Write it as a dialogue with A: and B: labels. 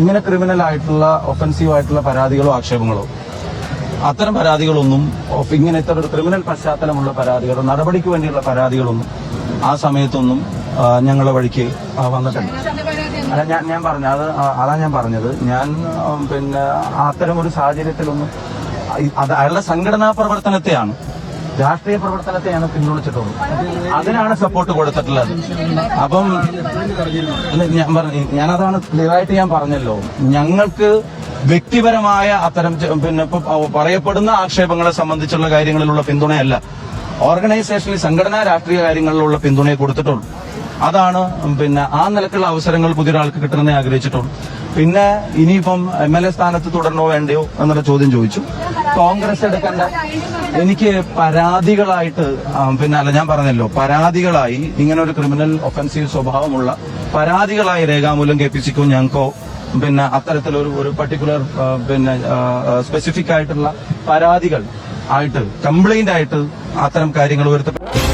A: ഇങ്ങനെ ക്രിമിനൽ ആയിട്ടുള്ള ഒഫൻസീവ് ആയിട്ടുള്ള പരാതികളോ ആക്ഷേപങ്ങളോ? അത്തരം പരാതികളൊന്നും ഇങ്ങനെ ഇത്ര ഒരു ക്രിമിനൽ പശ്ചാത്തലമുള്ള പരാതികളോ നടപടിക്ക് വേണ്ടിയുള്ള പരാതികളൊന്നും ആ സമയത്തൊന്നും ഞങ്ങളുടെ വഴിക്ക് വന്നിട്ടുണ്ട് അല്ല ഞാൻ ഞാൻ പറഞ്ഞു അത് അതാ ഞാൻ പറഞ്ഞത്. ഞാൻ പിന്നെ അത്തരം ഒരു സാഹചര്യത്തിലൊന്നും അത് അയാളുടെ സംഘടനാ പ്രവർത്തനത്തെയാണ് രാഷ്ട്രീയ പ്രവർത്തനത്തെയാണ് പിന്തുണച്ചിട്ടുള്ളത് അതിനാണ് സപ്പോർട്ട് കൊടുത്തിട്ടുള്ളത്. അപ്പം ഞാൻ പറഞ്ഞു ഞാനതാണ് ക്ലിയറായിട്ട് ഞാൻ പറഞ്ഞല്ലോ. ഞങ്ങൾക്ക് വ്യക്തിപരമായ അത്തരം പിന്നെ പറയപ്പെടുന്ന ആക്ഷേപങ്ങളെ സംബന്ധിച്ചുള്ള കാര്യങ്ങളിലുള്ള പിന്തുണയല്ല. ഓർഗനൈസേഷനിൽ സംഘടനാ രാഷ്ട്രീയ കാര്യങ്ങളിലുള്ള പിന്തുണയെ കൊടുത്തിട്ടുള്ളൂ. അതാണ് പിന്നെ ആ നിലക്കുള്ള അവസരങ്ങൾ പുതിയൊരാൾക്ക് കിട്ടണമെന്നേ ആഗ്രഹിച്ചിട്ടുള്ളൂ. പിന്നെ ഇനിയിപ്പം എം എൽ എ സ്ഥാനത്ത് തുടരണോ വേണ്ടയോ എന്നുള്ള ചോദ്യം ചോദിച്ചു. കോൺഗ്രസ് എടുക്കേണ്ട. എനിക്ക് പരാതികളായിട്ട് പിന്നെ അല്ല ഞാൻ പറഞ്ഞല്ലോ പരാതികളായി ഇങ്ങനെ ഒരു ക്രിമിനൽ ഒഫൻസീവ് സ്വഭാവമുള്ള പരാതികളായി രേഖാമൂലം കെ പി സിക്കോ ഞങ്ങൾക്കോ പിന്നെ അത്തരത്തിലൊരു ഒരു പർട്ടിക്കുലർ പിന്നെ സ്പെസിഫിക് ആയിട്ടുള്ള പരാതികൾ ആയിട്ട് കംപ്ലൈന്റ് ആയിട്ട് അത്തരം കാര്യങ്ങൾ ഉയർത്തപ്പെട്ടു